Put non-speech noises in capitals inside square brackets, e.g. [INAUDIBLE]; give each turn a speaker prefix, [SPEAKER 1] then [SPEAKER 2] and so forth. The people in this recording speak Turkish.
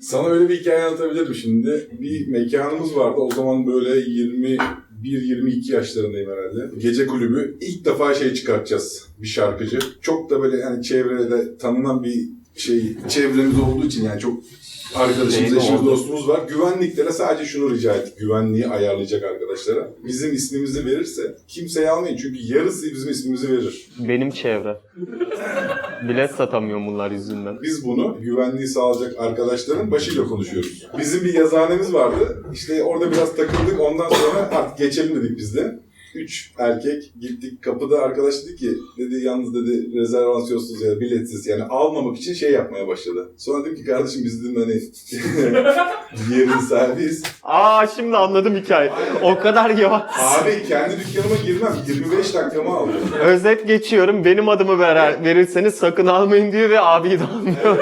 [SPEAKER 1] Sana öyle bir hikaye anlatabilirim şimdi. Bir mekanımız vardı. O zaman böyle 21-22 yaşlarındayım herhalde. Gece kulübü. İlk defa şey çıkartacağız. Bir şarkıcı. Çok da böyle yani çevrede tanınan bir şey çevremiz olduğu için yani çok arkadaşımız, eşimiz, dostumuz var. Güvenliklere sadece şunu rica ettik. Güvenliği ayarlayacak arkadaşlara. Bizim ismimizi verirse kimseye almayın. Çünkü yarısı bizim ismimizi verir.
[SPEAKER 2] Benim çevre. [LAUGHS] Bilet satamıyorum bunlar yüzünden.
[SPEAKER 1] Biz bunu güvenliği sağlayacak arkadaşların başıyla konuşuyoruz. Bizim bir yazıhanemiz vardı. İşte orada biraz takıldık. Ondan sonra artık geçelim dedik biz de. Üç erkek gittik kapıda arkadaş dedi ki dedi yalnız dedi rezervasyonsuz ya biletsiz yani almamak için şey yapmaya başladı. Sonra dedim ki kardeşim biz dedim hani [LAUGHS] yerin sahibiyiz.
[SPEAKER 2] Aa şimdi anladım hikaye. O kadar yavaş.
[SPEAKER 1] Abi kendi dükkanıma girmem 25 dakikamı aldı.
[SPEAKER 2] Özet geçiyorum. Benim adımı ver, verirseniz sakın almayın diyor ve abiyi de almıyor.